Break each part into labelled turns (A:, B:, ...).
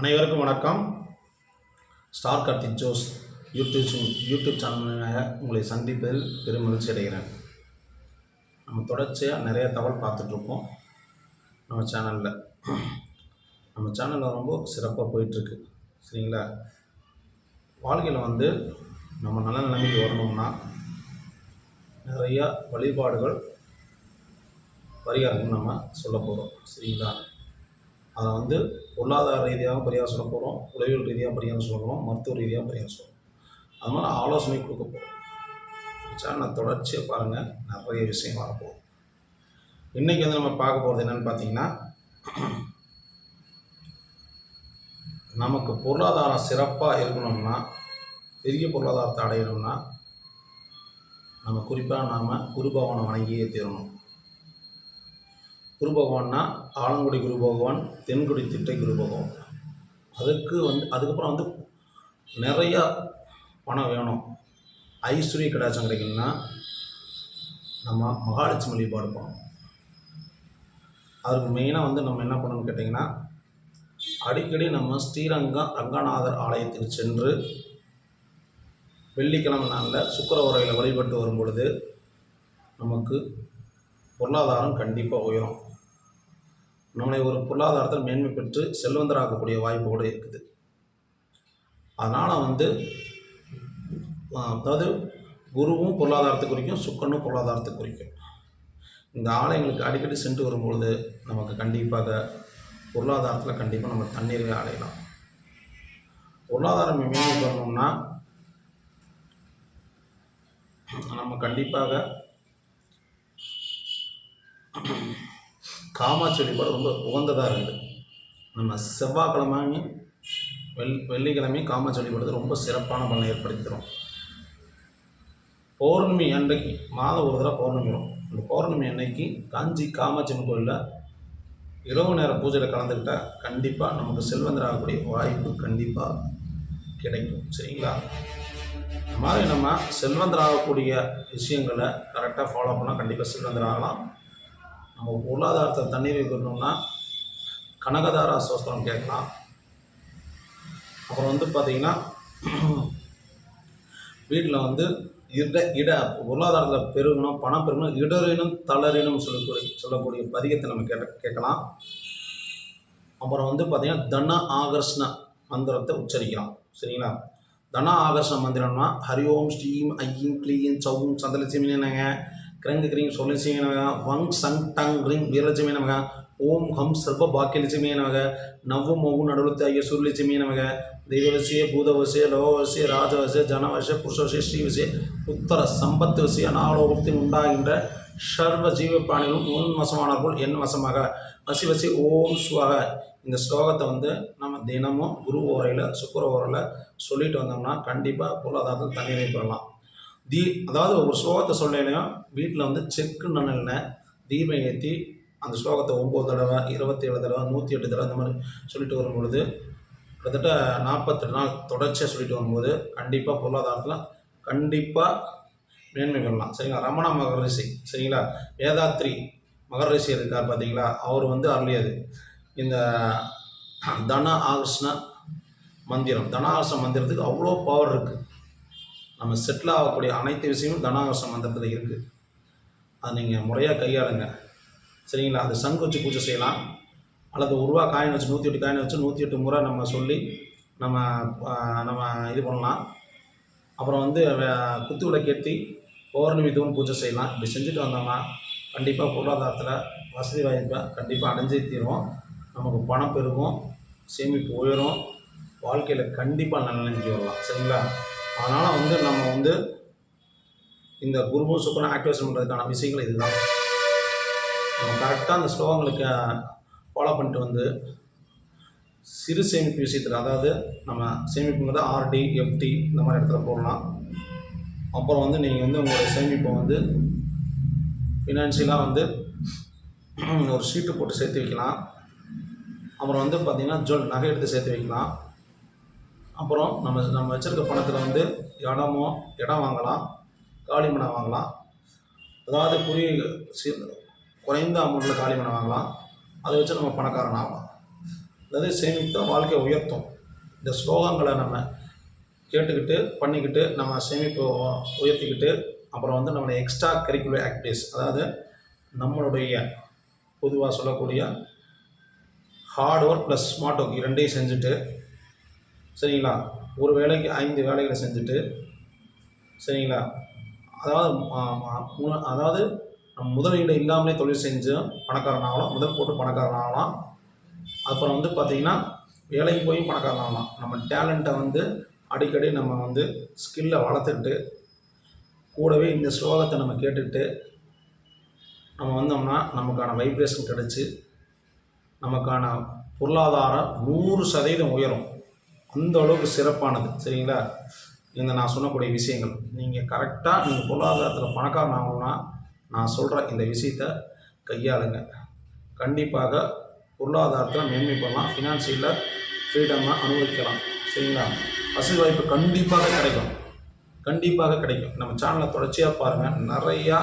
A: அனைவருக்கும் வணக்கம். Star Karthik Jose YouTube YouTube சேனலாக உங்களை சந்திப்பதில் பெரும் மகிழ்ச்சி அடைகிறேன். நம்ம தொடர்ச்சியாக நிறைய தகவல் பார்த்துட்ருக்கோம் நம்ம சேனலில். நம்ம சேனலில் ரொம்ப சிறப்பாக போயிட்டுருக்கு சரிங்களா? வாழ்க்கையில் வந்து நம்ம நல்ல நிலைமைக்கு வரணும்னா நிறையா வழிபாடுகள் பரிகாரங்கள் நம்ம சொல்ல போகிறோம் சரிங்களா? அதை வந்து பொருளாதார ரீதியாக பரிகாரம் சொல்ல போகிறோம் உளவியல் ரீதியாக பரிகாரம் சொல்ல போகிறோம் மருத்துவ ரீதியாக பரிகாரம் சொல்ல போகிறோம் அது மாதிரி ஆலோசனை கொடுக்க போகிறோம் சேனலை தொடர்ச்சியாக பாருங்கள் நிறைய விஷயம் வரப்போகும் இன்றைக்கி வந்து நம்ம பார்க்க போகிறது என்னென்னு பார்த்தீங்கன்னா நமக்கு பொருளாதாரம் சிறப்பாக இருக்கணும்னா பெரிய பொருளாதாரத்தை அடையணும்னா நம்ம குறிப்பாக நாம் குருபவனை வணங்கியே தீரணும். குரு பகவான்னா ஆலங்குடி குரு பகவான் தென்குடி திட்டை குரு பகவான் அதுக்கு வந்து அதுக்கப்புறம் வந்து நிறையா பணம் வேணும். ஐஸ்வர்ய கடாச்சம் கிடைக்கணும்னா நம்ம மகாலட்சுமி வழிபாடு பண்ணணும் அதுக்கு மெயினாக வந்து நம்ம என்ன பண்ணணும்னு கேட்டிங்கன்னா அடிக்கடி நம்ம ஸ்ரீரங்கம் ரங்கநாதர் ஆலயத்துக்கு சென்று வெள்ளிக்கிழமை நாளில் சுக்கரவரையில் வழிபட்டு வரும் பொழுது நமக்கு பொருளாதாரம் கண்டிப்பாக உயரும். நம்மளை ஒரு பொருளாதாரத்தில் மேன்மை பெற்று செல்வந்தராகக்கூடிய வாய்ப்பு கூட இருக்குது. அதனால் வந்து அதாவது குருவும் பொருளாதாரத்தை குறிக்கும் சுக்கனும் பொருளாதாரத்தை குறிக்கும். இந்த ஆலயங்களுக்கு அடிக்கடி சென்று வரும்பொழுது நமக்கு கண்டிப்பாக பொருளாதாரத்தில் கண்டிப்பாக நம்ம தண்ணீரை அடையலாம். பொருளாதாரம் மேன்மை பண்ணணும்னா நம்ம கண்டிப்பாக காமாட்சி வழிபாடு ரொம்ப உகந்ததாக இருக்குது நம்ம செவ்வாய்க்கிழமையும் வெள் வெள்ளிக்கிழமையும் காமாட்சி வழிபாடு ரொம்ப சிறப்பான பலனை ஏற்படுத்திடும் பௌர்ணமி அன்றைக்கு மாதம் ஒரு தடவை பௌர்ணமி வரும். அந்த பௌர்ணமி அன்னைக்கு காஞ்சி காமாட்சி அம்மன் கோயிலில் இரவு நேர பூஜையில் கலந்துக்கிட்டால் கண்டிப்பாக நமக்கு செல்வந்தராகக்கூடிய வாய்ப்பு கண்டிப்பாக கிடைக்கும். சரிங்களா? இந்த மாதிரி நம்ம செல்வந்தராகக்கூடிய விஷயங்களை கரெக்டாக ஃபாலோ பண்ணால் கண்டிப்பாக செல்வந்தராகலாம் நம்ம பொருளாதாரத்தை தண்ணீர் வைக்கணும்னா கனகதாரா சோஸ்திரம் கேட்கலாம். அப்புறம் வந்து பார்த்திங்கன்னா வீட்டில் வந்து இட இட பொருளாதாரத்தில் பெருகணும் பணம் பெருகணும் இடரினும் தளரினும் சொல்லக்கூடிய சொல்லக்கூடிய பதிகத்தை நம்ம கேட்ட கேட்கலாம். அப்புறம் வந்து பார்த்திங்கன்னா தன ஆகர்ஷ்ண மந்திரத்தை உச்சரிக்கலாம். சரிங்களா? தன ஆகர்ஷண மந்திரம்னா ஹரி ஓம் ஸ்ரீம் ஐயும் க்ளீம் சவும் சந்திரலட்சுமி என்னங்க? கிரங்கு கிரீம் சொல்லிசிமே நமக. வங் சங் டங் ரிங் வீரலட்சுமி நமக. ஓம் ஹம் சர்வ பாக்கியலட்சுமி நமக. நவ்வு மவு நடுவுத்த ஐய சூரியலட்சுமி நமக. தெய்வவசிய பூதவசிய லோகவசிய ராஜவசிய ஜனவசிய புருஷவசிய ஸ்ரீவசிய உத்தர சம்பத்து வசிய நாளோகத்தில் உண்டாகின்ற சர்வ ஜீவ பிராணிகளும் உன் வசமானார்கள் என் வசமாக. வசி வசி ஓம் சுவாக. இந்த ஸ்லோகத்தை வந்து நம்ம தினமும் குரு ஓரையில் சுக்கர ஓரையில் சொல்லிட்டு வந்தோம்னா கண்டிப்பாக பொருளாதாரத்தில் தண்ணீரை பெறலாம். தீ அதாவது ஒரு ஸ்லோகத்தை சொல்லையிலையும் வீட்டில் வந்து செக்கு நனலில் தீபம் ஏற்றி அந்த ஸ்லோகத்தை ஒம்பது தடவை இருபத்தி ஏழு தடவை நூற்றி எட்டு தடவை இந்த மாதிரி சொல்லிட்டு வரும்பொழுது கிட்டத்தட்ட நாற்பத்தெட்டு நாள் தொடர்ச்சியாக சொல்லிட்டு வரும்போது கண்டிப்பாக பொருளாதாரத்தில் கண்டிப்பாக மேன்மை பண்ணலாம் சரிங்களா? ரமண மகரிஷி சரிங்களா? வேதாத்ரி மகரிஷி இருக்கார் பார்த்தீங்களா அவர் வந்து அருளியது. இந்த தன ஆகர்ஷ்ண மந்திரம் தன ஆகர்ஷ்ண மந்திரத்துக்கு அவ்வளோ பவர் இருக்குது நம்ம செட்டில் ஆகக்கூடிய அனைத்து விஷயமும் தனாவசம் மந்திரத்தில் இருக்குது அதை நீங்கள் முறையாக கையாளுங்க. சரிங்களா? அது சங்கு வச்சு பூஜை செய்யலாம். அல்லது ஒரு ரூபா காயின் வச்சு நூற்றி எட்டு காயின் வச்சு நூற்றி எட்டு முறை நம்ம சொல்லி நம்ம நம்ம இது பண்ணலாம். அப்புறம் வந்து குத்து விளக்கேற்றி பௌர்ணமி தூண் பூஜை செய்யலாம். இப்படி செஞ்சுட்டு வந்தோம்னா கண்டிப்பாக பொருளாதாரத்தில் வசதி வாய்ப்பை கண்டிப்பாக அடைஞ்சே தீரும். நமக்கு பணம் பெருகும் சேமிப்பு உயரும். வாழ்க்கையில் கண்டிப்பாக நல்ல நிலைக்கு வரலாம். சரிங்களா? அதனால் வந்து நம்ம வந்து இந்த குருபு சுக்கரம் ஆக்டிவேஷன் பண்ணுறதுக்கான விஷயங்கள் இதுதான். நம்ம கரெக்டாக அந்த ஸ்லோகங்களுக்கு ஃபாலோ பண்ணிட்டு வந்து சிறு சேமிப்பு விஷயத்தில் அதாவது நம்ம சேமிப்புங்கிறது ஆர்டி எஃப்டி இந்த மாதிரி இடத்துல போடலாம். அப்புறம் வந்து நீங்கள் வந்து உங்களுடைய சேமிப்பை வந்து ஃபினான்ஷியலாக வந்து ஒரு ஷீட்டு போட்டு சேர்த்து வைக்கலாம். அப்புறம் வந்து பார்த்திங்கன்னா ஜுவல் நகை எடுத்து சேர்த்து வைக்கலாம். அப்புறம் நம்ம நம்ம வச்சுருக்க பணத்தில் வந்து இடமோ இடம் வாங்கலாம் காளிமனை வாங்கலாம். அதாவது குறி குறைந்த அமௌண்ட்டில் காளிமனை வாங்கலாம். அதை வச்சு நம்ம பணக்காரன் ஆகலாம். அதாவது சேமித்தா வாழ்க்கையை உயர்த்தும். இந்த ஸ்லோகங்களை நம்ம கேட்டுக்கிட்டு பண்ணிக்கிட்டு நம்ம சேமிப்பு உயர்த்திக்கிட்டு அப்புறம் வந்து நம்மளை எக்ஸ்ட்ரா கரிக்குலர் ஆக்டிவிட்டிஸ் அதாவது நம்மளுடைய பொதுவாக சொல்லக்கூடிய hard work plus smart work இரண்டையும் செஞ்சுட்டு சரிங்களா? ஒரு வேலைக்கு ஐந்து வேலைகளை செஞ்சுட்டு சரிங்களா? அதாவது மு- அதாவது நம்ம முதலீடு இல்லாமலே தொழில் செஞ்சு பணக்காரன் ஆகலாம் முதல் போட்டு பணக்காரன் ஆகலாம் அப்புறம் வந்து பார்த்திங்கன்னா வேலைக்கு போய் பணக்காரன் ஆகலாம் நம்ம டேலண்ட்டை வந்து அடிக்கடி நம்ம வந்து ஸ்கில்லை வளர்த்துட்டு கூடவே இந்த ஸ்லோகத்தை நம்ம கேட்டுக்கிட்டு நம்ம வந்தோம்னா நமக்கான வைப்ரேஷன் கிடச்சி நமக்கான பொருளாதாரம் நூறு சதவீதம் உயரும். அந்த அளவுக்கு சிறப்பானது. சரிங்களா? இந்த நான் சொல்லக்கூடிய விஷயங்கள். நீங்கள் கரெக்டாக நீங்கள் பொருளாதாரத்தில் பணக்காரன் ஆகணும்னா நான் சொல்கிற இந்த விஷயத்த கையாளுங்க. கண்டிப்பாக பொருளாதாரத்தில் மேன்மை பண்ணலாம் ஃபினான்சியலில் ஃப்ரீடமாக அனுபவிக்கலாம். சரிங்களா? வசதி வாய்ப்பு கண்டிப்பாக கிடைக்கும். கண்டிப்பாக கிடைக்கும். நம்ம சேனலை தொடர்ச்சியாக பாருங்கள் நிறையா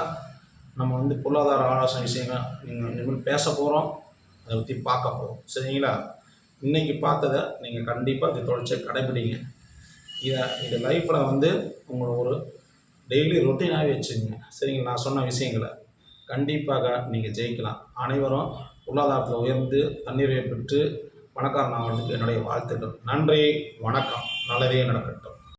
A: நம்ம வந்து பொருளாதார ஆலோசனை விஷயங்கள் நீங்கள் இனிமேல் பேச போகிறோம் அதை பற்றி பார்க்க போகிறோம் சரிங்களா? இன்றைக்கி பார்த்ததை நீங்கள் கண்டிப்பாக இதை தொடர்ச்சியாக கடைபிடிங்க. இதை இது லைஃப்பில் வந்து உங்களை ஒரு டெய்லி ரொட்டீனாகவே வச்சுக்கோங்க. சரிங்களா? நான் சொன்ன விஷயங்களை. கண்டிப்பாக நீங்கள் ஜெயிக்கலாம். அனைவரும் பொருளாதாரத்தில் உயர்ந்து தண்ணீரை பெற்று பணக்காரன் ஆகிறதுக்கு என்னுடைய வாழ்த்துக்கள். நன்றி வணக்கம். நல்லதே நடக்கட்டும்.